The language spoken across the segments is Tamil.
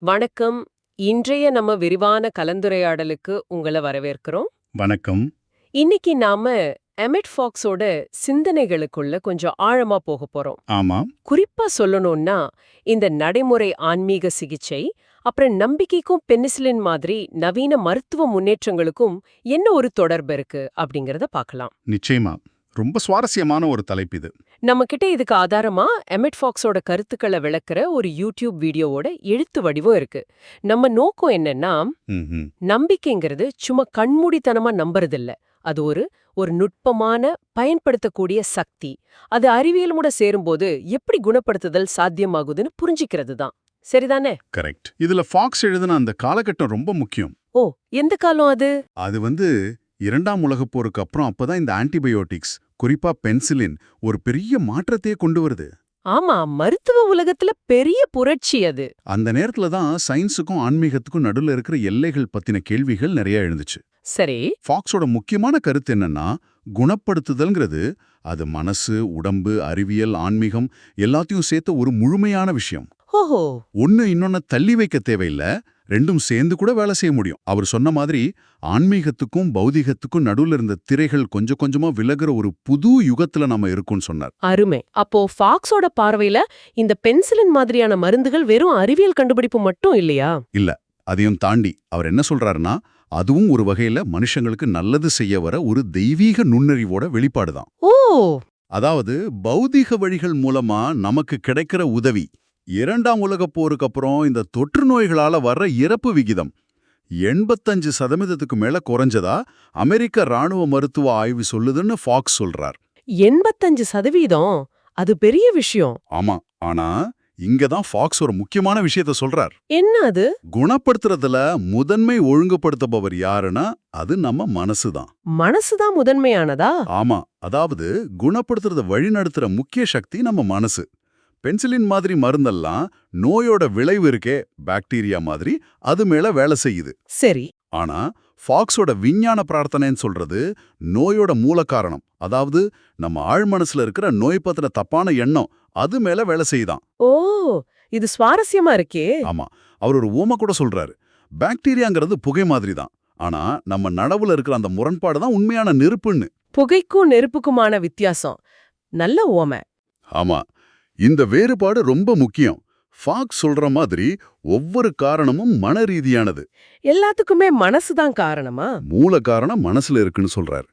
வணக்கம். இன்றைய நம்ம விரிவான கலந்துரையாடலுக்கு உங்களை வரவேற்கிறோம். வணக்கம். இன்னைக்கு நாம எமெட் ஃபாக்ஸோட சிந்தனைகளுக்குள்ள கொஞ்சம் ஆழமா போக போறோம். ஆமாம் குறிப்பா சொல்லணும்னா இந்த நடைமுறை ஆன்மீக சிகிச்சை அப்புறம் நம்பிக்கைக்கும் பெனிசிலின் மாதிரி நவீன மருத்துவ முன்னேற்றங்களுக்கும் என்ன ஒரு தொடர்பு இருக்கு அப்படிங்கறத பார்க்கலாம். நிச்சயமா. ரொம்ப சுவாரஸ்யமான ஒரு தலைப்பு இது. நம்ம கிட்ட இதுக்கு ஆதாரமா எமெட் ஃபாக்ஸோட கருத்துக்களை விளக்குற ஒரு யூடியூப் வீடியோவோட எழுத்து வடிவம் இருக்கு. நம்ம நோக்கம் என்னன்னா. நம்பிக்கைங்கிறது சும்மா கண்மூடித்தனமா நம்புறதில்ல. அது ஒரு ஒரு நுட்பமான பயன்படுத்தக்கூடிய சக்தி. அது அறிவியல் கூட சேரும்போது எப்படி குணப்படுத்துதல் சாத்தியமாகுதுன்னு புரிஞ்சிக்கிறது தான். சரிதானே? கரெக்ட் இதுல ஃபாக்ஸ் எழுதின அந்த காலகட்டம் ரொம்ப முக்கியம். ஓ எந்த காலம் அது? அது வந்து இரண்டாம் உலகப் போருக்கு அப்புறம் அப்பதான் இந்த ஆன்டிபயோட்டிக்ஸ் குறிப்பா பென்சிலின் ஒரு பெரிய மாற்றத்தையே கொண்டு வருது. ஆமா மருத்துவ உலகத்துல பெரிய புரட்சி அது. அந்த நேரத்துல தான் சயின்ஸுக்கும் ஆன்மீகத்துக்கும் நடுவுல இருக்கிற எல்லைகள் பத்தின கேள்விகள் நிறைய எழுந்துச்சு. சரி. ஃபாக்ஸோட முக்கியமான கருத்து என்னன்னா குணப்படுத்துதல்ங்கிறது அது மனசு உடம்பு அறிவியல் ஆன்மீகம் எல்லாத்தையும் சேர்த்த ஒரு முழுமையான விஷயம். ஓஹோ. ஒன்னு இன்னொன்னு தள்ளி வைக்க தேவையில்ல ரெண்டும் சேர்ந்து கூட வேலை செய்ய முடியும். அவர் சொன்ன மாதிரி ஆன்மீகத்துக்கும் பௌதிகத்துக்கும் நடுவுல இருந்த திரைகள் கொஞ்சம் கொஞ்சமா விலகுற ஒரு புது யுகத்துல நம்ம இருக்கோம்னு சொன்னார். அருமை. அப்போ ஃபாக்ஸோட பார்வையில இந்த பென்சிலின் மாதிரியான மருந்துகள் வெறும் அறிவியல் கண்டுபிடிப்பு மட்டும் இல்லையா? அதையும் தாண்டி அவர் என்ன சொல்றாருன்னா அதுவும் ஒரு வகையில மனுஷங்களுக்கு நல்லது செய்ய வர ஒரு தெய்வீக நுண்ணறிவோட வெளிப்பாடுதான் ஓ! அதாவது பௌதிக வழிகள் மூலமா நமக்கு கிடைக்கிற உதவி இரண்டாம் உலகப் போருக்கு அப்புறம் இந்த தொற்று நோய்களால வர்ற இறப்பு விகிதம் எண்பத்தஞ்சு சதவீதத்துக்கு மேல குறைஞ்சதா? அமெரிக்க ராணுவ மருத்துவ ஆய்வு சொல்லுதுன்னு ஃபாக்ஸ் சொல்றார். எண்பத்தஞ்சு சதவீதம்? அது பெரிய விஷயம். ஆமா. ஆனா இங்கதான் ஃபாக்ஸ் ஒரு முக்கியமான விஷயத்த சொல்றார். என்ன அது? குணப்படுத்துறதுல முதன்மை ஒழுங்குபடுத்துபவர் யாருன்னா அது நம்ம மனசுதான் மனசுதான் முதன்மையானதா? ஆமா. அதாவது குணப்படுத்துறத வழிநடத்துற முக்கிய சக்தி நம்ம மனசு. பென்சிலின் மாதிரி மருந்தெல்லாம் நோயோட விளைவு இருக்கே பாக்டீரியா மாதிரி அது மேல வேலை செய்யுது. சரி. ஆனா ஃபாக்ஸோட விஞ்ஞான பிரார்த்தனைன்னு சொல்றது நோயோட மூல காரணம். அதாவது நம்ம ஆழ்மனசுல இருக்கிற நோய் பத்தின தப்பான எண்ணம் அது மேல வேலை செய்யுதான். ஓ இது சுவாரஸ்யமா இருக்கே. ஆமா அவர் ஒரு ஊம கூட சொல்றாரு. பாக்டீரியாங்கிறது புகை மாதிரி தான் ஆனா நம்ம நனவுல இருக்கிற அந்த முரண்பாடு தான் உண்மையான நெருப்புன்னு. புகைக்கும் நெருப்புக்குமான வித்தியாசம். நல்ல ஓமை ஆமா இந்த வேறுபாடு ரொம்ப முக்கியம். ஃபாக்ஸ் சொல்ற மாதிரி ஒவ்வொரு காரணமும் மன ரீதியானது. எல்லாத்துக்குமே மனசுதான் காரணமா? மூல காரணம் மனசுல இருக்குன்னு சொல்றாரு.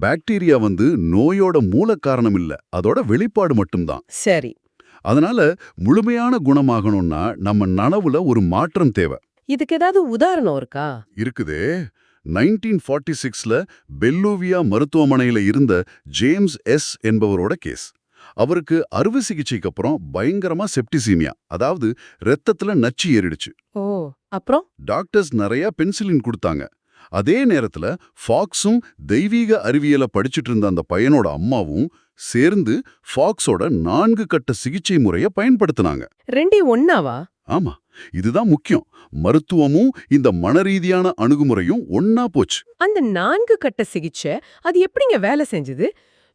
பாக்டீரியா வந்து நோயோட மூல காரணம் இல்ல அதோட வெளிப்பாடு மட்டும்தான். சரி. அதனால முழுமையான குணமாகணும்னா நம்ம நனவுல ஒரு மாற்றம் தேவை. இதுக்கு ஏதாவது உதாரணம் இருக்கா? இருக்குதே. நைன்டீன் ஃபார்ட்டி சிக்ஸ்ல பெல்லூவியா மருத்துவமனையில இருந்த ஜேம்ஸ் எஸ் என்பவரோட கேஸ். அவருக்கு அறுவை சிகிச்சைக்கு அப்புறம் பயங்கரமா செப்டிசீமியா அதாவது ரத்தத்துல நச்சு ஏறிடுச்சு. ஓ அப்புறம்? டாக்டர்ஸ் நிறைய பென்சிலின் கொடுத்தாங்க. அதே நேரத்துல ஃபாக்ஸும் தெய்வீக அறிவியலை படிச்சிட்டு இருந்த அந்த பையனோட அம்மாவும் சேர்ந்து ஃபாக்ஸோட நான்கு கட்ட சிகிச்சை முறைய பயன்படுத்தினாங்க. ரெண்டையும் ஒன்னாவா? ஆமா இதுதான் முக்கியம். மருத்துவமும் இந்த மனரீதியான அணுகுமுறையும் ஒன்னா போச்சு. அந்த நான்கு கட்ட சிகிச்சை அது எப்படிங்க வேலை செஞ்சது?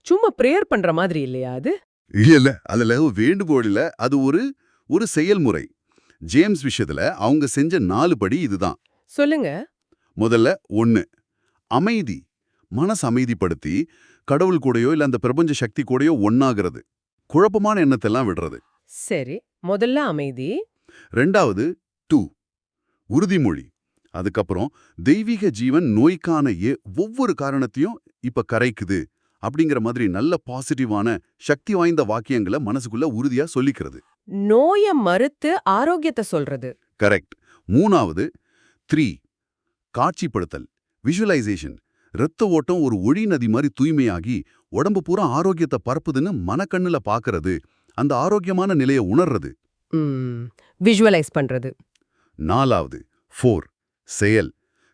சும்மா பிரேயர் பண்ற மாதிரி இல்லையா அது? இல்ல அதுல வேண்டுகோள் இல்ல. அது ஒரு ஒரு செயல்முறை. ஜேம்ஸ் விஷயத்துல அவங்க செஞ்ச நாலு படி இதுதான். சொல்லுங்க. முதல்ல ஒன்னு அமைதி. மனச அமைதிப்படுத்தி கடவுள் கூடயோ இல்ல அந்த பிரபஞ்ச சக்தி கூடயோ ஒன்னாகிறது குழப்பமான எண்ணத்தெல்லாம் விடுறது. சரி முதல்ல அமைதி. ரெண்டாவது டூ உறுதிமொழி. அதுக்கப்புறம் தெய்வீக ஜீவன் நோய்க்கான ஒவ்வொரு காரணத்தையும் இப்ப கரைக்குது. அப்படிங்கிற மாதிரி நல்ல பாசிட்டிவான சக்தி வாய்ந்த வாக்கியங்களை மனசுக்குள்ள உறுதியா சொல்லிக்கிறது. நோய மறுத்து ஆரோக்கியத்தை சொல்றது. கரெக்ட். மூணாவது த்ரீ காட்சிப்படுத்தல் விஷுவலைசேஷன் இரத்த ஓட்டம் ஒரு ஒளி நதி மாதிரி தூய்மையாகி உடம்பு பூரா ஆரோக்கியத்தை பரப்புதுன்னு மனக்கண்ணுல பாக்குறது அந்த ஆரோக்கியமான நிலையை உணர்றது. விஷுவலைஸ் பண்றது. நாலாவது ஃபோர் செயல்.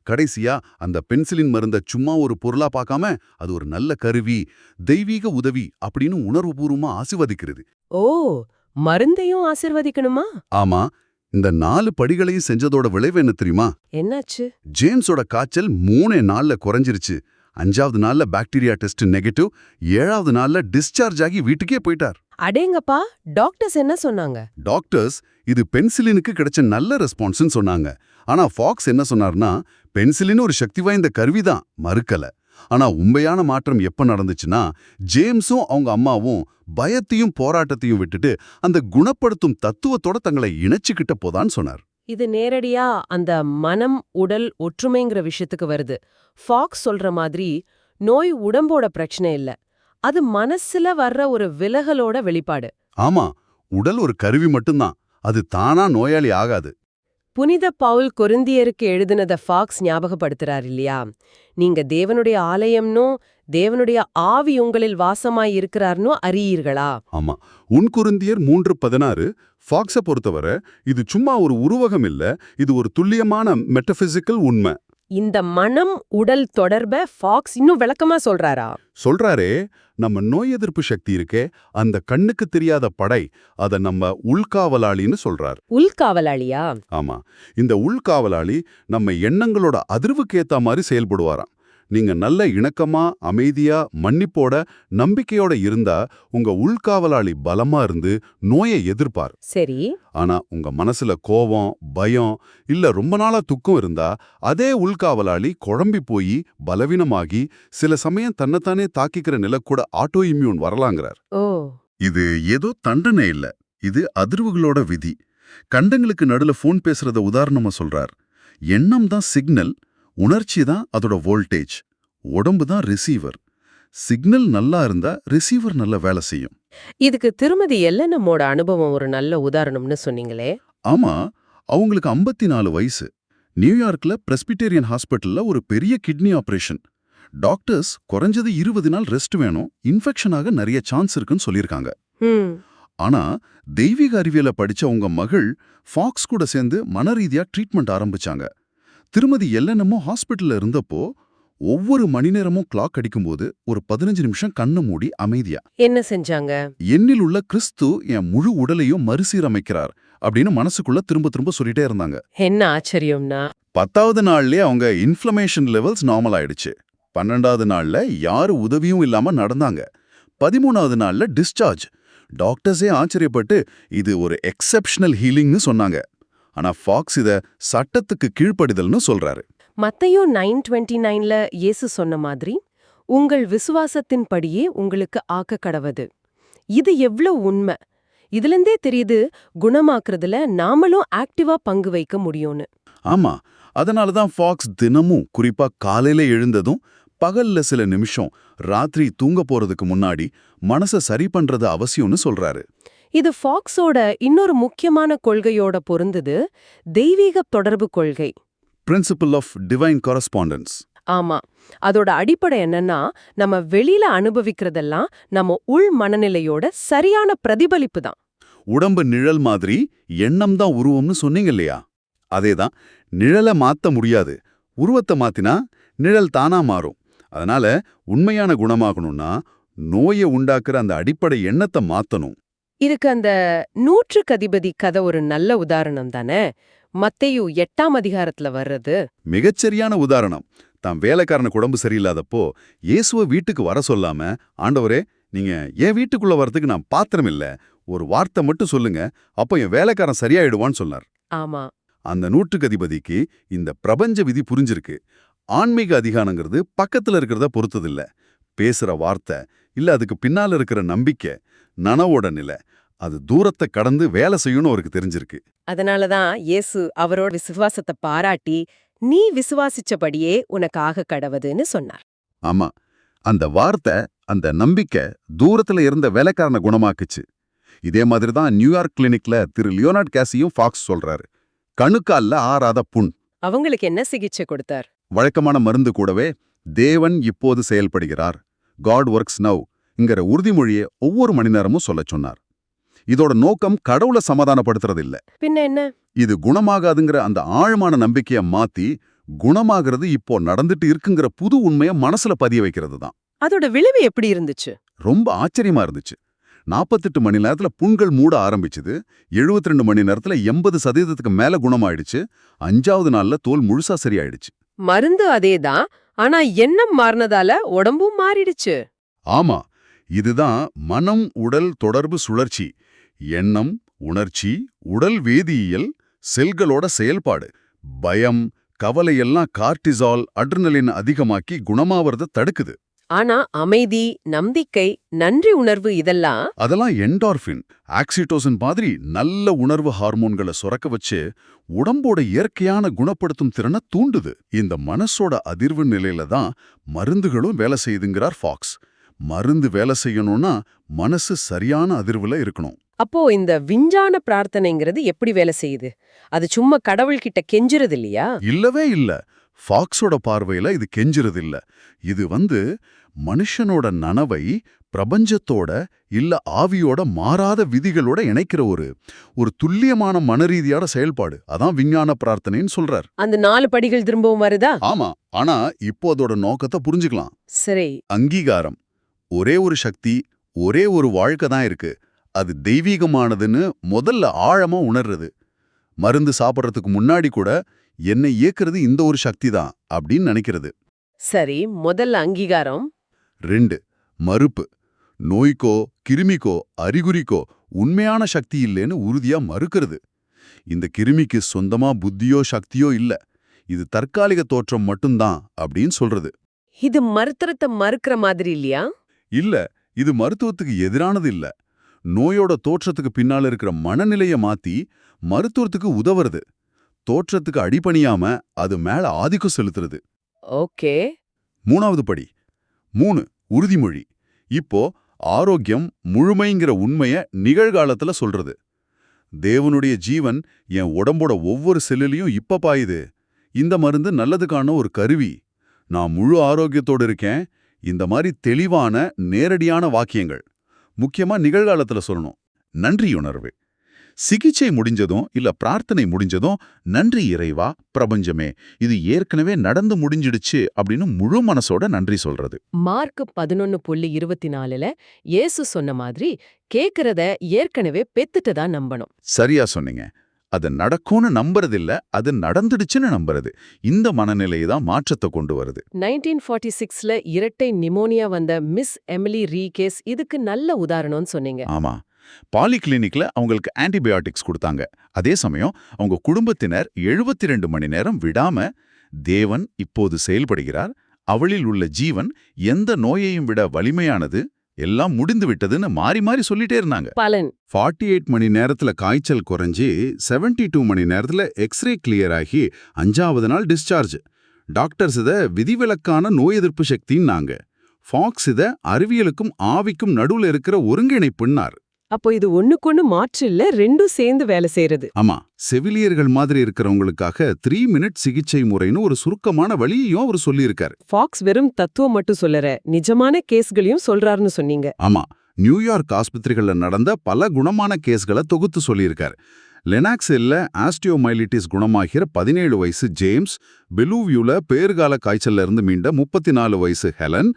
கடைசியா அந்த பென்சிலின் மருந்த சும்மா ஒரு பொருளா பார்க்காம அது ஒரு நல்ல கருவி தெய்வீக உதவி அப்படின்னு உணர்வுபூர்வமா ஆசிர்வதிக்கிறது. ஓ மருந்தையும் ஆசிர்வதிக்கணுமா? ஆமா இந்த நாலு படிகளையும் செஞ்சதோட விளைவு என்ன தெரியுமா? என்னாச்சு? ஜேம்ஸோட காய்ச்சல் மூணே நாள்ல குறைஞ்சிருச்சு. அஞ்சாவது நாள்ல பாக்டீரியா டெஸ்ட் நெகட்டிவ் ஏழாவது நாள்ல டிஸ்சார்ஜ் ஆகி வீட்டுக்கே போயிட்டார். அடேங்கப்பா டாக்டர்ஸ் என்ன சொன்னாங்க? டாக்டர்ஸ் இது பென்சிலினுக்கு கிடைச்ச நல்ல ரெஸ்பான்ஸ்னு சொன்னாங்க. ஆனா ஃபாக்ஸ் என்ன சொன்னார்னா பென்சிலின் ஒரு சக்தி வாய்ந்த கருவிதான் மறுக்கல. ஆனா உண்மையான மாற்றம் எப்ப நடந்துச்சுன்னா ஜேம்ஸும் அவங்க அம்மாவும் பயத்தையும் போராட்டத்தையும் விட்டுட்டு அந்த குணப்படுத்தும் தத்துவத்தோட தங்களை இணைச்சுக்கிட்ட போதான்னு சொன்னார். இது நேரடியா அந்த மனம் உடல் ஒற்றுமைங்கிற விஷயத்துக்கு வருது. ஃபாக்ஸ் சொல்ற மாதிரி நோய் உடம்போட பிரச்சனை இல்ல. அது மனசுல வர்ற ஒரு விலகலோட வெளிப்பாடு. ஆமா உடல் ஒரு கருவி மட்டும்தான். அது தானா நோயாளி ஆகாது. புனித பவுல் கொருந்தியருக்கு எழுதினத ஃபாக்ஸ் ஞாபகப்படுத்துறார் இல்லையா? நீங்க தேவனுடைய ஆலயம்னோ தேவனுடைய ஆவி உங்களில் வாசமாய் இருக்கிறார்னு அறியீர்களா? ஆமா. உன் குருந்தியர் மூன்று பதினாறு ஃபாக்ஸை பொறுத்தவரை இது சும்மா ஒரு உருவகம் இல்ல இது ஒரு துல்லியமான மெட்டபிசிக்கல் உண்மை. இந்த மனம் உடல் தொடர்ப ஃபாக்ஸ் இன்னும் விளக்கமா சொல்றாரா? சொல்றாரே நம்ம நோய் எதிர்ப்பு சக்தி இருக்கே அந்த கண்ணுக்கு தெரியாத படை அத நம்ம உள்காவலாளின்னு சொல்றார். உள்காவலாளியா ஆமா இந்த உள்காவலாளி நம்ம எண்ணங்களோட அதிர்வுக்கு ஏத்த மாதிரி செயல்படுவாராம். நீங்க நல்ல இணக்கமா அமைதியா மன்னிப்போட நம்பிக்கையோட இருந்தா உங்க உள்காவலாளி பலமா இருந்து நோயை எதிர்ப்பார். சரி. ஆனா உங்க மனசுல கோபம் பயம் இல்ல ரொம்ப நாளா துக்கம் இருந்தா அதே உள்காவலாளி குழம்பி போய் பலவீனமாகி சில சமயம் தன்னைத்தானே தாக்கிக்கிற நிலை கூட ஆட்டோ இம்யூன் வரலாங்கிறார். ஓ. இது ஏதோ தண்டனை இல்ல. இது அதிர்வுகளோட விதி. கண்டங்களுக்கு நடுல ஃபோன் பேசுறத உதாரணமா சொல்றார். எண்ணம் தான் சிக்னல் உணர்ச்சி தான் அதோட வோல்டேஜ் உடம்பு தான் ரிசீவர் சிக்னல் நல்லா இருந்தா ரிசீவர் நல்ல வேலை செய்யும். இதுக்கு திருமதி எல்லனமோட அனுபவம் ஒரு நல்ல உதாரணம்னு சொன்னீங்களே. ஆமா அவங்களுக்கு 54 நாலு வயசு நியூயார்க்ல பிரஸ்பிட்டேரியன் ஹாஸ்பிட்டல்ல ஒரு பெரிய கிட்னி ஆபரேஷன் டாக்டர்ஸ் குறைஞ்சது இருபது நாள் ரெஸ்ட் வேணும். இன்ஃபெக்ஷனாக நிறைய சான்ஸ் இருக்குன்னு சொல்லியிருக்காங்க. ஆனா தெய்வீக அறிவியலை படிச்ச உங்க மகள் ஃபாக்ஸ் கூட சேர்ந்து மனரீதியா ட்ரீட்மெண்ட் ஆரம்பிச்சாங்க. திருமதி எல்லனமோ ஹாஸ்பிட்டல்ல இருந்தப்போ ஒவ்வொரு மணி நேரமும் கிளாக் அடிக்கும்போது ஒரு பதினஞ்சு நிமிஷம் கண்ணை மூடி அமைதியா. என்ன செஞ்சாங்க? என்னில் உள்ள கிறிஸ்து என் முழு உடலையும் மறுசீரமைக்கிறார் அப்படின்னு மனசுக்குள்ள திரும்ப திரும்ப சொல்லிட்டே இருந்தாங்க. என்ன ஆச்சரியம்னா? பத்தாவது நாள்லயே அவங்க இன்ஃப்ளமேஷன் லெவல்ஸ் நார்மல் ஆயிடுச்சு. பன்னெண்டாவது நாள்ல யாரு உதவியும் இல்லாம நடந்தாங்க. பதிமூணாவது நாள்ல டிஸ்சார்ஜ் டாக்டர்ஸே ஆச்சரியப்பட்டு இது ஒரு எக்ஸெப்ஷனல் ஹீலிங்னு சொன்னாங்க. ஆனா ஃபாக்ஸ் இத சட்டத்துக்கு கீழ்ப்படிதல்னு சொல்றாரு. மத்தையும் நைன் டுவெண்ட்டி நைன்ல இயேசு சொன்ன மாதிரி உங்கள் விசுவாசத்தின்படியே உங்களுக்கு ஆக்க கடவது இது எவ்ளோ உண்மை? இதுலேருந்தே தெரியுது குணமாக்குறதுல நாமளும் ஆக்டிவா பங்கு வைக்க முடியும்னு. ஆமா அதனால தான் ஃபாக்ஸ் தினமும் குறிப்பா காலையில எழுந்ததும் பகல்ல சில நிமிஷம் ராத்திரி தூங்க போறதுக்கு முன்னாடி மனச சரி பண்றது அவசியம்னு சொல்றாரு. இது ஃபாக்ஸோட இன்னொரு முக்கியமான கொள்கையோட பொருந்தது தெய்வீக தொடர்பு கொள்கை. Principle of divine correspondence. ஆமா. அதோட அடிப்படை என்னன்னா நம்ம வெளியில அனுபவிக்கிறதெல்லாம் நம்ம உள் மனநிலையோட சரியான பிரதிபலிப்பு தான். உடம்பு நிழல் மாதிரி எண்ணம் தான் உருவம்னு சொன்னீங்க இல்லையா? அதேதான் நிழலை மாத்த முடியாது. உருவத்தை மாத்தினா நிழல் தானா மாறும். அதனால உண்மையான குணமாகணும்னா நோயை உண்டாக்குற அந்த அடிப்படை எண்ணத்தை மாத்தணும். இதுக்கு அந்த நூற்றுக்கு அதிபதி கதை ஒரு நல்ல உதாரணம் தானே? மத்தேயு எட்டாம் அதிகாரத்துல வர்றது. மிகச்சரியான உதாரணம். தான் வேலைக்காரனுக்கு உடம்பு சரியில்லாதப்போ இயேசுவ வீட்டுக்கு வர சொல்லாம ஆண்டவரே நீங்க என் வீட்டுக்குள்ள வரதுக்கு நான் பாத்திரம் இல்ல. ஒரு வார்த்தை மட்டும் சொல்லுங்க. அப்போ என் வேலைக்காரன் சரியாயிடுவான்னு சொன்னார். ஆமா. அந்த நூற்றுக்கு அதிபதிக்கு இந்த பிரபஞ்ச விதி புரிஞ்சிருக்கு. ஆன்மீக அதிகாரங்கிறது பக்கத்துல இருக்கிறத பொறுத்ததில்ல. பேசுற வார்த்தை இல்ல அதுக்கு பின்னால இருக்கிற நம்பிக்கை நனவோட நிலை அது தூரத்தை கடந்து வேலை செய்யணும்னு அவருக்கு தெரிஞ்சிருக்கு. அதனாலதான் இயேசு அவரோட விசுவாசத்தை பாராட்டி நீ விசுவாசிச்சபடியே உனக்காக கடவுதுன்னு சொன்னார். ஆமா. அந்த வார்த்தை அந்த நம்பிக்கை தூரத்துல இருந்த வேலைக்காரனை குணமாக்குச்சு. இதே மாதிரி தான் நியூயார்க் கிளினிக்ல திரு லியோனார்ட் கேசியும் ஃபாக்ஸ் சொல்றாரு. கணுக்கால்ல ஆறாத புண். அவங்களுக்கு என்ன சிகிச்சை கொடுத்தார்? வழக்கமான மருந்து கூடவே தேவன் இப்போது செயல்படுகிறார். காட் ஒர்க்ஸ் நவ் ங்கிற உறுதிமொழியை ஒவ்வொரு மணி நேரமும் சொல்லச் சொன்னார். இதோட நோக்கம் கடவுளை சமாதானப்படுத்துறது இல்ல பின்ன என்ன? இது குணமாகாதுங்கிற அந்த ஆழமான நம்பிக்கைய மாத்தி குணமாகிறது இப்போ நடந்துட்டு இருக்குங்கிற புது உண்மைய மனசுல பதிய வைக்கிறது தான் அதோட விளைவு எப்படி இருந்துச்சு? ரொம்ப ஆச்சரியமா இருந்துச்சு. நாற்பத்தெட்டு மணி நேரத்துல புண்கள் மூட ஆரம்பிச்சுது. 72 ரெண்டு மணி நேரத்துல எண்பது சதவீதத்துக்கு மேல குணமாயிடுச்சு. அஞ்சாவது நாள்ல தோல் முழுசா சரியாயிடுச்சு. மருந்து அதேதான் ஆனா எண்ணம் மாறினதால உடம்பும் மாறிடுச்சு. ஆமா இதுதான் மனம் உடல் தொடர்பு சுழற்சி. எண்ணம் உணர்ச்சி உடல் வேதியியல் செல்களோட செயல்பாடு பயம் கவலையெல்லாம் கார்டிசால் அட்ரினலின் அதிகமாக்கி குணமாவறத தடுக்குது. ஆனா அமைதி நம்பிக்கை நன்றி உணர்வு இதெல்லாம் அதெல்லாம் என்டார்ஃபின் ஆக்சிடோசின் மாதிரி நல்ல உணர்வு ஹார்மோன்களை சுரக்க வச்சு உடம்போட இயற்கையான குணப்படுத்தும் திறனை தூண்டுது. இந்த மனசோட அதிர்வு நிலையில தான் மருந்துகளும் வேலை செய்யுதுங்கிறார் ஃபாக்ஸ். மருந்து வேலை செய்யணும்னா மனசு சரியான அதிர்வுல இருக்கணும். அப்போ இந்த விஞ்ஞான பிரார்த்தனைங்கிறது எப்படி வேலை செய்யுது? அது சும்மா கடவுள்கிட்ட கெஞ்சுறது இல்லையா இல்லவே இல்ல. ஃபாக்ஸோட பார்வையில இது கெஞ்சுறது இல்ல இது வந்து மனுஷனோட நனவை பிரபஞ்சத்தோட இல்ல ஆவியோட மாறாத விதிகளோட இணைக்கிற ஒரு ஒரு துல்லியமான மனரீதியான செயல்பாடு. அதான் விஞ்ஞான பிரார்த்தனைன்னு சொல்றார். அந்த நாலு படிகள் திரும்பவும் வருதா? ஆமா. ஆனா இப்போ அதோட நோக்கத்தை புரிஞ்சுக்கலாம். சரி. அங்கீகாரம். ஒரே ஒரு சக்தி ஒரே ஒரு வாழ்க்கை தான் இருக்கு. அது தெய்வீகமானதுன்னு முதல்ல ஆழமா உணர்றது. மருந்து சாப்பிட்றதுக்கு முன்னாடி கூட என்னை இயக்குறது இந்த ஒரு சக்தி தான் அப்படின்னு நினைக்கிறது. சரி முதல்ல அங்கீகாரம். ரெண்டு மறுப்பு. நோய்க்கோ கிருமிக்கோ அறிகுறிக்கோ உண்மையான சக்தி இல்லைன்னு உறுதியா மறுக்கிறது. இந்த கிருமிக்கு சொந்தமா புத்தியோ சக்தியோ இல்ல. இது தற்காலிக தோற்றம் மட்டும்தான் அப்படின்னு சொல்றது. இது மருத்துவத்தை மறுக்கிற மாதிரி இல்லையா? இல்ல இது மருத்துவத்துக்கு எதிரானது இல்ல. நோயோட தோற்றத்துக்கு பின்னால இருக்கிற மனநிலைய மாத்தி மருத்துவத்துக்கு உதவுறது. தோற்றத்துக்கு அடிபணியாம அது மேல ஆதிக்கம் செலுத்துறது. ஓகே. மூணாவது படி. மூணு உறுதிமொழி. இப்போ ஆரோக்கியம் முழுமைங்கிற உண்மைய நிகழ்காலத்துல சொல்றது. தேவனுடைய ஜீவன் என் உடம்போட ஒவ்வொரு செல்லுலயும் இப்ப பாயுது. இந்த மருந்து நல்லதுக்கான ஒரு கருவி. நான் முழு ஆரோக்கியத்தோடு இருக்கேன். இந்த மாதிரி தெளிவான நேரடியான வாக்கியங்கள். முக்கியமா நிகழ்காலத்துல சொல்லணும். நன்றியுணர்வு சிகிச்சை முடிஞ்சதும் இல்ல பிரார்த்தனை முடிஞ்சதும் நன்றி இறைவா பிரபஞ்சமே இது ஏற்கனவே நடந்து முடிஞ்சிடுச்சு அப்படின்னு முழு மனசோட நன்றி சொல்றது. மார்க் பதினொன்னு புள்ளி இருபத்தி நாலுல இயேசு சொன்ன மாதிரி கேக்குறத ஏற்கனவே பெத்துட்டு தான் நம்பணும். சரியா சொன்னீங்க. அது நடக்கும்னு நம்புறதில்ல அது நடந்துடுச்சுன்னு நம்புறது. இந்த மனநிலையை தான் மாற்றத்தை கொண்டு வருது. நைன்டீன் ஃபார்ட்டி சிக்ஸ்ல இரட்டை நிமோனியா வந்த மிஸ் எமிலி ரீ கேஸ் இதுக்கு நல்ல உதாரணம்னு சொன்னீங்க. ஆமா. பாலிகிளினிக்ல அவங்களுக்கு ஆன்டிபயோட்டிக்ஸ் கொடுத்தாங்க. அதே சமயம் அவங்க குடும்பத்தினர் 72 ரெண்டு மணி நேரம் விடாம தேவன் இப்போது செயல்படுகிறார் அவளில் உள்ள ஜீவன் எந்த நோயையும் விட வலிமையானது? எல்லாம் முடிந்து விட்டதுன்னு மாறி மாறி சொல்லிட்டே இருந்தாங்க. பலன். 48 எயிட் மணி நேரத்துல காய்ச்சல் குறைஞ்சி 72 டூ மணி நேரத்துல எக்ஸ்ரே கிளியர் ஆகி அஞ்சாவது நாள் டிஸ்சார்ஜ் டாக்டர்ஸ் இத விதிவிலக்கான நோய் எதிர்ப்பு சக்தின்னாங்க. ஃபாக்ஸ் இத அறிவியலுக்கும் ஆவிக்கும் நடுவுல இருக்கிற ஒருங்கிணைப்புன்னார். அப்போ இது ஒண்ணுக்கொண்ணு மாற்று இல்ல ரெண்டும் சேர்ந்து வேலை செய்யறது. ஆமா செவிலியர்கள் மாதிரி இருக்கிறவங்களுக்காக த்ரீ மினிட் சிகிச்சை முறைன்னு ஒரு சுருக்கமான வழியையும் அவர் சொல்லியிருக்காரு. ஃபாக்ஸ் வெறும் தத்துவம் மட்டும் சொல்லற நிஜமான கேஸ்களையும் சொல்றாருன்னு சொன்னீங்க. ஆமா நியூயார்க் ஆஸ்பத்திரிகள்ல நடந்த பல குணமான கேஸ்களை தொகுத்து சொல்லியிருக்காரு. லெனாக்ஸில்ல ஆஸ்டியோமைலிட்டிஸ் குணமாகிற பதினேழு வயசு ஜேம்ஸ் பெலூவியூல பேறுகால காய்ச்சல்ல இருந்து மீண்ட முப்பத்தி நாலு வயசு ஹெலன்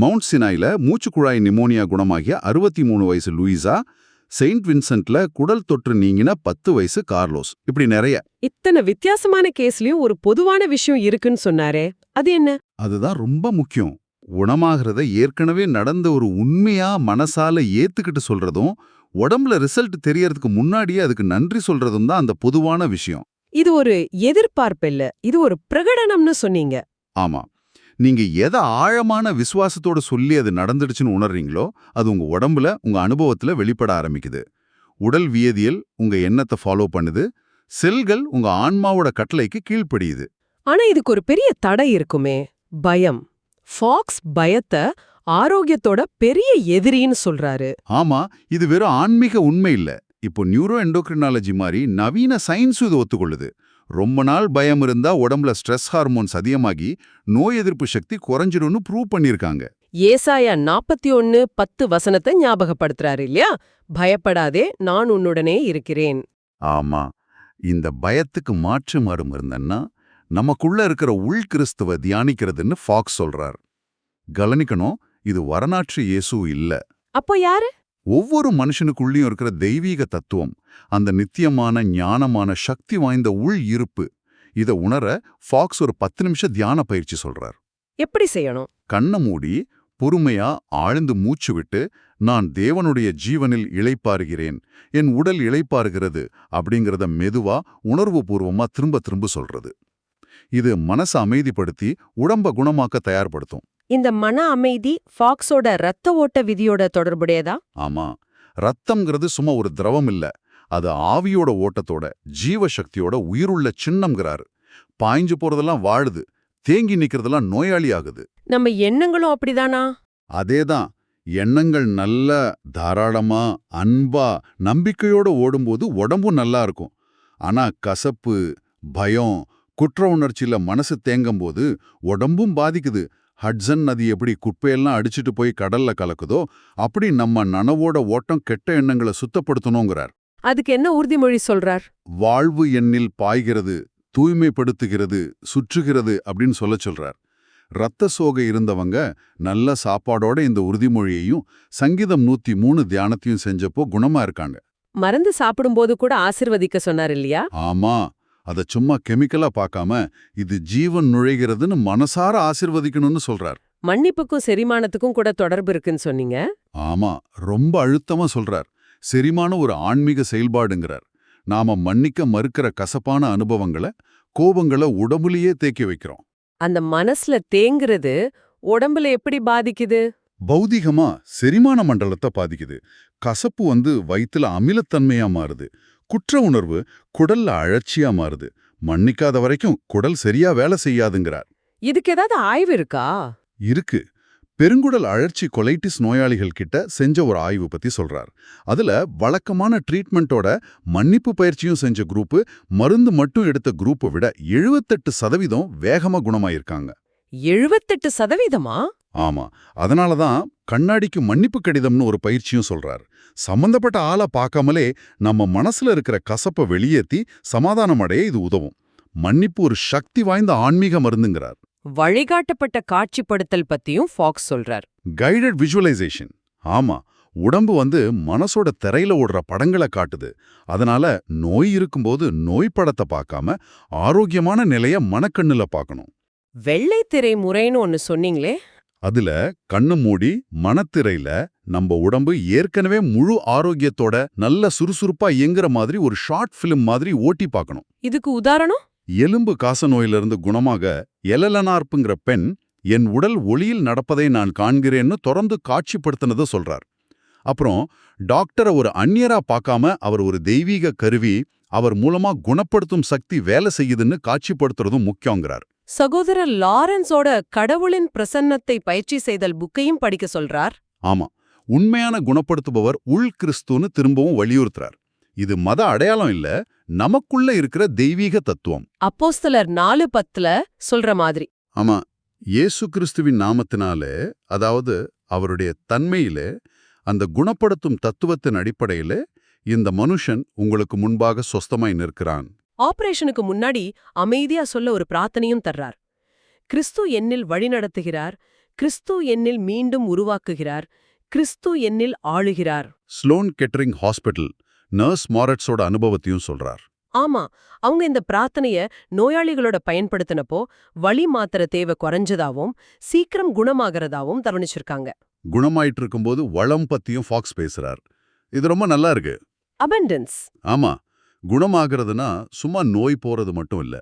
மவுண்ட் சினாயில மூச்சுக்குழாய் நிமோனியா குணமாகிய அறுபத்தி மூணு வயசு லூயிசா செயின்ட் வின்சென்ட்ல குடல் தொற்று நீங்கின பத்து வயசு கார்லோஸ். இப்படி நிறைய. இத்தனை வித்தியாசமான கேஸ்லயும் ஒரு பொதுவான விஷயம் இருக்குன்னு சொன்னாரே. அது என்ன? அதுதான் ரொம்ப முக்கியம். குணமாகிறத ஏற்கனவே நடந்த ஒரு உண்மையா மனசால ஏத்துக்கிட்டு சொல்றதும் உடம்புல ரிசல்ட் தெரியறதுக்கு முன்னாடியே அதுக்கு நன்றி சொல்றதும் தான் அந்த பொதுவான விஷயம். இது ஒரு எதிர்பார்ப்பு இல்ல. இது ஒரு பிரகடனம்னு சொன்னீங்க. ஆமா. நீங்க எதை ஆழமான விசுவாசத்தோட சொல்லி அது நடந்துடுச்சுன்னு உணர்றீங்களோ அது உங்க உடம்புல உங்க அனுபவத்துல வெளிப்பட ஆரம்பிக்குது. உடல் வியதியல் உங்க எண்ணத்தை ஃபாலோ பண்ணுது. செல்கள் உங்க ஆன்மாவோட கட்டளைக்கு கீழ்ப்படியுது. ஆனா இதுக்கு ஒரு பெரிய தடை இருக்குமே. பயம். ஃபாக்ஸ் பயத்தை ஆரோக்கியத்தோட பெரிய எதிரின்னு சொல்றாரு. ஆமா இது வெறும் ஆன்மீக உண்மை இல்ல. இப்போ நியூரோ எண்டோக்ரினாலஜி மாதிரி நவீன சயின்ஸும் இது ஒத்துக்கொள்ளுது. ரொம்ப நாள் பயம் இருந்தா உடம்புல ஸ்ட்ரெஸ் ஹார்மோன்ஸ் அதிகமாகி நோய் எதிர்ப்பு சக்தி குறைஞ்சிடும்னு ப்ரூவ் பண்ணிருக்காங்க. ஏசாயா நாற்பத்தி ஒன்னு பத்து வசனத்தை ஞாபகப்படுத்துறாரு இல்லையா? பயப்படாதே நான் உன்னுடனே இருக்கிறேன். ஆமா. இந்த பயத்துக்கு மாற்று மரும் இருந்தன்னா நமக்குள்ள இருக்கிற உள் கிறிஸ்துவ தியானிக்கிறதுன்னு ஃபாக்ஸ் சொல்றார். கவனிக்கணும் இது வரலாற்று இயேசு இல்ல. அப்போ யாரு? ஒவ்வொரு மனுஷனுக்குள்ளேயும் இருக்கிற தெய்வீக தத்துவம் அந்த நித்தியமான ஞானமான சக்தி வாய்ந்த உள் இருப்பு இத உணர ஃபாக்ஸ் ஒரு பத்து நிமிஷம் தியான பயிற்சி சொல்றார். எப்படி செய்யணும்? கண்ணை மூடி பொறுமையா ஆழ்ந்து மூச்சு விட்டு நான் தேவனுடைய ஜீவனில் இளைப்பாறுகிறேன் என் உடல் இளைப்பாறுகிறது அப்படிங்கறத மெதுவா உணர்வுபூர்வமா திரும்ப திரும்ப சொல்றது. இது மனசை அமைதிப்படுத்தி உடம்ப குணமாக்க தயார்படுத்தும். இந்த மன அமைதி ஃபாக்ஸோட ரத்த ஓட்ட விதியோட தொடர்புடையதா? ஆமா. ரத்தம்ங்கிறது சும்மா ஒரு திரவம் இல்ல. அது ஆவியோட ஓட்டத்தோட ஜீவசக்தியோட உயிருள்ள சின்னம்ங்கிறாரு. பாய்ஞ்சு போறதெல்லாம் வாழுது. தேங்கி நிக்கிறதெல்லாம் நோயாளி ஆகுது நம்ம எண்ணங்களும் அப்படிதானா? அதேதான். எண்ணங்கள் நல்ல தாராளமா அன்பா நம்பிக்கையோட ஓடும்போது உடம்பும் நல்லா இருக்கும். ஆனா கசப்பு பயம் குற்ற உணர்ச்சியில மனசு தேங்கும்போது உடம்பும் பாதிக்குது. ஹட்சன் நதி எப்படி குப்பையெல்லாம் அடிச்சிட்டு போய் கடல்ல கலக்குதோ அப்படி நம்ம நனவோட ஓட்டம் கெட்ட எண்ணங்களை சுத்தப்படுத்தணுங்கிறார். அதுக்கு என்ன உறுதிமொழி சொல்றார்? வாழ்வு எண்ணில் பாய்கிறது தூய்மைப்படுத்துகிறது சுற்றுகிறது அப்படின்னு சொல்ல சொல்றார். ரத்த சோகை இருந்தவங்க நல்ல சாப்பாடோட இந்த உறுதிமொழியையும் சங்கீதம் நூத்தி மூணு தியானத்தையும் செஞ்சப்போ குணமா இருக்காங்க. மருந்து சாப்பிடும்போது கூட ஆசிர்வதிக்க சொன்னார் இல்லையா? ஆமா. அத சும்மா கெமிக்கலா பார்க்காம இது ஜீவன் நுழைகிறதுன்னு மனசார ஆசிர்வதிக்கணும்னு சொல்றார். மன்னிப்புக்கும் செரிமானத்துக்கும் கூட தொடர்பு இருக்குன்னு சொன்னீங்க? ஆமா ரொம்ப அழுத்தமா சொல்றார். செரிமான ஒரு ஆன்மீக செயல்பாடுங்கிறார். நாம மன்னிக்க மறுக்கிற கசப்பான அனுபவங்களை கோபங்களை உடம்புலயே தேக்கி வைக்கிறோம். அந்த மனசுல தேங்குறது உடம்புல எப்படி பாதிக்குது? பௌதிகமா செரிமான மண்டலத்தை பாதிக்குது. கசப்பு வந்து வயித்துல அமிலத்தன்மையா மாறுது. குற்ற உணர்வு குடல்ல அழற்சியா மாறுது. மன்னிக்காத வரைக்கும் குடல் சரியா வேலை செய்யாதுங்கிறார். இதுக்கு ஏதாவது ஆய்வு இருக்கா? இருக்கு. பெருங்குடல் அழற்சி கொலைட்டிஸ் நோயாளிகள் கிட்ட செஞ்ச ஒரு ஆய்வு பத்தி சொல்றார். அதுல வழக்கமான ட்ரீட்மெண்ட்டோட மன்னிப்பு பயிற்சியும் செஞ்ச குரூப்பு மருந்து மட்டும் எடுத்த குரூப்பை விட எழுபத்தெட்டு சதவீதம் வேகமா குணமாயிருக்காங்க. எழுபத்தெட்டு சதவீதமா? ஆமா. அதனால தான் கண்ணாடிக்கு மன்னிப்பு கடிதம்னு ஒரு பயிற்சியும் சொல்றார். சம்பந்தப்பட்ட ஆளை பார்க்காமலே நம்ம மனசுல இருக்கிற கசப்பை வெளியேத்தி சமாதானம் அடைய இது உதவும். மன்னிப்பு ஒரு சக்தி வாய்ந்த ஆன்மீக மருந்துங்கிறார். வழிகாட்டப்பட்ட காட்சிப்படுத்தல் பத்தியும் ஃபாக்ஸ் சொல்றார். கைடட் விஷுவலைசேஷன் ஆமா உடம்பு வந்து மனசோட திரையில ஓடுற படங்களை காட்டுது. அதனால நோய் இருக்கும்போது நோய் படத்தை பார்க்காம ஆரோக்கியமான நிலைய மனக்கண்ணுல பார்க்கணும். வெள்ளைத்திரை முறைன்னு ஒன்னு சொன்னீங்களே அதுல கண்ணு மூடி மனத்திரையில நம்ம உடம்பு ஏற்கனவே முழு ஆரோக்கியத்தோட நல்ல சுறுசுறுப்பா இயங்குற மாதிரி ஒரு ஷார்ட் பிலிம் மாதிரி ஓட்டி பார்க்கணும். இதுக்கு உதாரணம்? எலும்பு காச நோயிலிருந்து குணமாக எலலனார்ப்புங்கிற பெண் என் உடல் ஒளியில் நடப்பதை நான் காண்கிறேன்னு தொடர்ந்து காட்சிப்படுத்தினதை சொல்றார். அப்புறம் டாக்டரை ஒரு அந்நியரா பார்க்காம அவர் ஒரு தெய்வீக கருவி அவர் மூலமா குணப்படுத்தும் சக்தி வேலை செய்யுதுன்னு காட்சிப்படுத்துறதும் முக்கியங்கிறார் சகோதரர் லாரன்ஸோட கடவுளின் பிரசன்னத்தை பயிற்சி செய்தல் புக்கையும் படிக்க சொல்றார். ஆமா. உண்மையான குணப்படுத்துபவர் உள் கிறிஸ்துன்னு திரும்பவும் வலியுறுத்துறார். இது மத அடையாளம் இல்ல நமக்குள்ள இருக்கிற தெய்வீக தத்துவம். அப்போஸ்தலர் நாலு பத்துல சொல்ற மாதிரி. ஆமா. இயேசு கிறிஸ்துவின் நாமத்தினால அதாவது அவருடைய தன்மையில அந்த குணப்படுத்தும் தத்துவத்தின் அடிப்படையில இந்த மனுஷன் உங்களுக்கு முன்பாக சொஸ்தமாய் நிற்கிறான். ஆபரேஷனுக்கு முன்னாடி அமைதியா சொல்ல ஒரு பிரார்த்தனையும் தர்றார். கிறிஸ்து என்னில் வழிநடத்துகிறார் கிறிஸ்து என்னில் மீண்டும் உருவாக்குகிறார் கிறிஸ்து என்னில் ஆளுகிறார். ஸ்லோன் கெட்டரிங் ஹாஸ்பிட்டல் நர்ஸ் மாரட்ஸோட அனுபவத்தையும் சொல்றார். ஆமா அவங்க இந்த பிரார்த்தனைய நோயாளிகளோட பயன்படுத்தினப்போ வலி மாத்திர தேவை குறைஞ்சதாவும் சீக்கிரம் குணமாகறதாவும் கவனிச்சிருக்காங்க. குணமாயிட்டு இருக்கும்போது வளம் பத்தியும் ஃபாக்ஸ் பேசுறார். இது ரொம்ப நல்லா இருக்கு. அபண்டன்ஸ் ஆமா குணமாகிறதுனா சும்மா நோய் போறது மட்டும் இல்ல.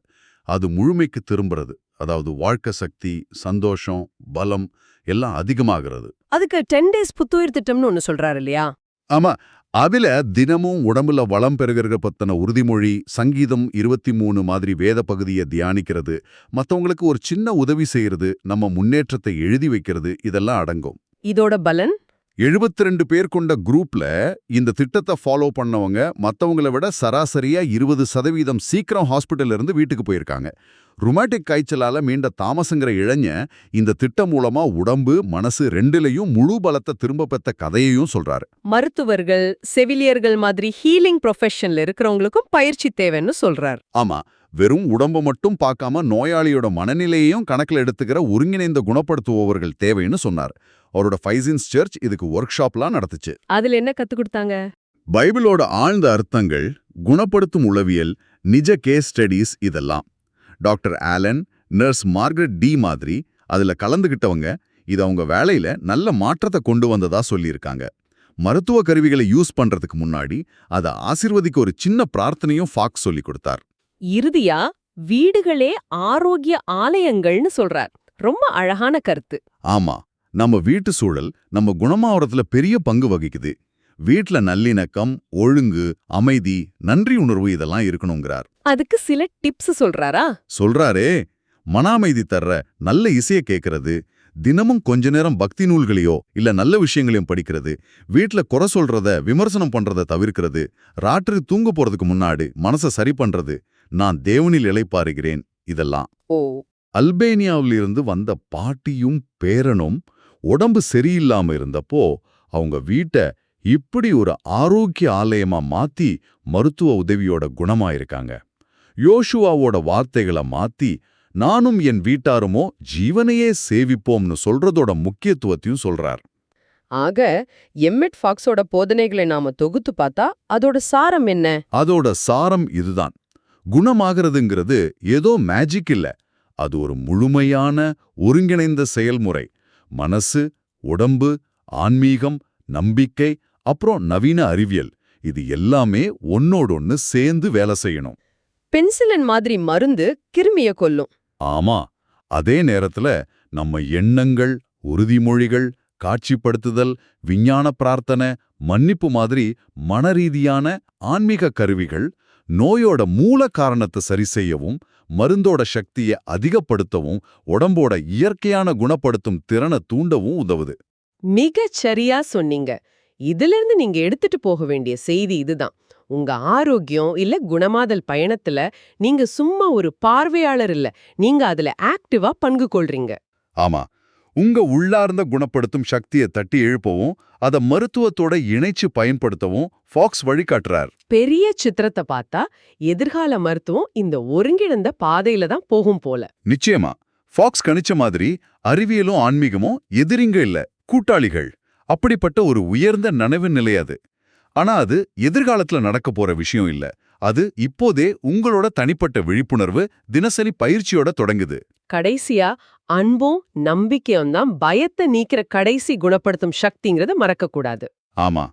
அது முழுமைக்கு திரும்புறது. அதாவது வாழ்க்கை சக்தி சந்தோஷம் பலம் எல்லாம் அதிகமாகிறது. அதுக்கு டென் டேஸ் புத்துயிர் திட்டம்னு ஒன்னு சொல்றாரு இல்லையா? ஆமா. அதுல தினமும் உடம்புல வளம் பெறுகிற பத்தின உறுதிமொழி சங்கீதம் இருபத்தி மூணு மாதிரி வேத பகுதியை தியானிக்கிறது. மத்தவங்களுக்கு ஒரு சின்ன உதவி செய்யறது நம்ம முன்னேற்றத்தை எழுதி வைக்கிறது இதெல்லாம் அடங்கும். இதோட பலன்? 72 பேர் கொண்ட குரூப்ல இந்த திட்டத்தை ஃபாலோ பண்ணவங்க மத்தவங்கள விட சராசரியா இருபது சதவீதம் சீக்கிரம் ஹாஸ்பிட்டல்ல இருந்து வீட்டுக்கு போயிருக்காங்க. ருமேட்டிக் காய்ச்சலால மீண்ட தாமசங்கிற இளைஞ இந்த திட்டம் மூலமா உடம்பு மனசு ரெண்டுலயும் முழு பலத்தை திரும்ப பெத்த கதையையும் சொல்றாரு. மருத்துவர்கள் செவிலியர்கள் மாதிரி ஹீலிங் ப்ரொஃபஷன்ல இருக்கிறவங்களுக்கும் பயிற்சி தேவைன்னு சொல்றார். ஆமா. வெறும் உடம்ப மட்டும் பார்க்காம நோயாளியோட மனநிலையையும் கணக்கில் எடுத்துக்கிற ஒருங்கிணைந்த குணப்படுத்துபவர்கள் தேவைன்னு சொன்னார். அவரோட ஃபைசின்ஸ் சர்ச் இதுக்கு ஒர்க் ஷாப்லாம் நடத்துச்சு. அதுல என்ன கத்து கொடுத்தாங்க? பைபிளோட ஆழ்ந்த அர்த்தங்கள் குணப்படுத்தும் உளவியல் நிஜ கேஸ் ஸ்டடீஸ் இதெல்லாம். Doctor Alan nurse Margaret T மாதிரி அதுல கலந்துகிட்டவங்க இது அவங்க வேலையில நல்ல மாற்றத்தை கொண்டு வந்ததா சொல்லியிருக்காங்க. மருத்துவ கருவிகளை யூஸ் பண்றதுக்கு முன்னாடி அதை ஆசிர்வதிக்க ஒரு சின்ன பிரார்த்தனையும் ஃபாக்ஸ் சொல்லி கொடுத்தார். இறுதியா வீடுகளே ஆரோக்கிய ஆலயங்கள்னு சொல்றார். ரொம்ப அழகான கருத்து. ஆமா நம்ம வீட்டு சூழல் நம்ம குணமாவறதுல பெரிய பங்கு வகிக்குது. வீட்ல நல்லிணக்கம் ஒழுங்கு அமைதி நன்றி உணர்வு இதெல்லாம் இருக்கணுங்கிறார். அதுக்கு சில டிப்ஸ் சொல்றாரா? சொல்றாரே மன அமைதி தர்ற நல்ல இசைய கேட்கறது தினமும் கொஞ்ச நேரம் பக்தி நூல்களையோ இல்ல நல்ல விஷயங்களையும் படிக்கிறது வீட்ல குறை சொல்றத விமர்சனம் பண்றத தவிர்க்கிறது ராத்திரி தூங்க போறதுக்கு முன்னாடி மனச சரி பண்றது நான் தேவனில் இளைப்பாருகிறேன் இதெல்லாம். ஓ. அல்பேனியாவிலிருந்து வந்த பாட்டியும் பேரனும் உடம்பு சரியில்லாம இருந்தப்போ அவங்க வீட்டை இப்படி ஒரு ஆரோக்கிய ஆலயமா மாத்தி மருத்துவ உதவியோட குணமாயிருக்காங்க. யோசுவாவோட வார்த்தைகளை மாத்தி நானும் என் வீட்டாருமோ ஜீவனையே சேவிப்போம்னு சொல்றதோட முக்கியத்துவத்தையும் சொல்றார். ஆக எம்மெட் ஃபாக்ஸோட போதனைகளை நாம தொகுத்து பார்த்தா அதோட சாரம் என்ன? அதோட சாரம் இதுதான். குணமாகிறதுங்கிறது ஏதோ மேஜிக் இல்ல. அது ஒரு முழுமையான ஒருங்கிணைந்த செயல்முறை. மனசு உடம்பு ஆன்மீகம் நம்பிக்கை அப்புறம் நவீன அறிவியல். இது எல்லாமே ஒன்னோடொன்னு சேர்ந்து வேலை செய்யணும். பென்சிலன் மாதிரி மருந்து கிருமிய கொல்லும். ஆமா அதே நேரத்துல நம்ம எண்ணங்கள் உறுதிமொழிகள் காட்சிப்படுத்துதல் விஞ்ஞான பிரார்த்தனை மன்னிப்பு மாதிரி மனரீதியான ஆன்மீக கருவிகள் நோயோட மூல காரணத்தை சரி செய்யவும் மருந்தோட சக்தியை அதிகப்படுத்தவும் உடம்போட இயற்கையான குணப்படுத்தும் திறனை தூண்டவும் உதவுது. மிகச் சரியா சொன்னீங்க. இதிலிருந்து நீங்க எடுத்துட்டு போக வேண்டிய செய்தி இதுதான். உங்க ஆரோக்கியம் இல்ல குணமாதல் பயணத்துல நீங்க சும்மா ஒரு பார்வையாளர் இல்ல. நீங்க அதுல ஆக்டிவா பங்கு கொள்றீங்க. ஆமா. உங்க உள்ளார்ந்த குணப்படுத்தும் சக்தியை தட்டி எழுப்பவும் அதை மருத்துவத்தோட இணைச்சு பயன்படுத்தவும் ஃபாக்ஸ் வழிகாட்டுறார். பெரிய சித்திரத்தை பார்த்தா எதிர்கால மருத்துவம் இந்த ஒருங்கிணைந்த பாதையில தான் போகும் போல. நிச்சயமா. ஃபாக்ஸ் கணிச்ச மாதிரி அறிவியலும் ஆன்மீகமும் எதிரிங்க இல்ல கூட்டாளிகள். அப்படிப்பட்ட ஒரு உயர்ந்த நனவு நிலை அது. ஆனா அது எதிர்காலத்துல நடக்க போற விஷயம் இல்ல. அது இப்போதே உங்களோட தனிப்பட்ட விழிப்புணர்வு தினசரி பயிற்சியோட தொடங்குது. கடைசியா அன்பும் நம்பிக்கையும் தான் பயத்தை நீக்கிற கடைசி குணப்படுத்தும் சக்திங்கிறத மறக்க கூடாது ஆமா.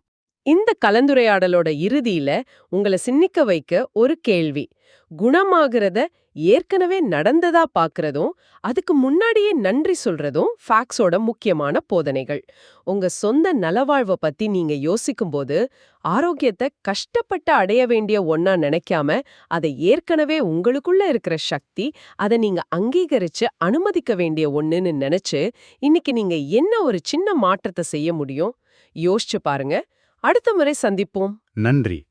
இந்த கலந்துரையாடலோட இறுதியில உங்களை சின்னிக்க வைக்க ஒரு கேள்வி. குணமாகிறத ஏற்கனவே நடந்ததா பாக்குறதும் அதுக்கு முன்னாடியே நன்றி சொல்றதும் ஃபேக்ஸோட முக்கியமான போதனைகள். உங்க சொந்த நலவாழ்வை பத்தி நீங்க யோசிக்கும்போது ஆரோக்கியத்தை கஷ்டப்பட்டு அடைய வேண்டிய ஒன்னா நினைக்காம அதை ஏற்கனவே உங்களுக்குள்ள இருக்கிற சக்தி அதை நீங்க அங்கீகரிச்சு அனுமதிக்க வேண்டிய ஒண்ணுன்னு நினைச்சு இன்னைக்கு நீங்க என்ன ஒரு சின்ன மாற்றத்தை செய்ய முடியும்? யோசிச்சு பாருங்க. அடுத்த முறை சந்திப்போம். நன்றி.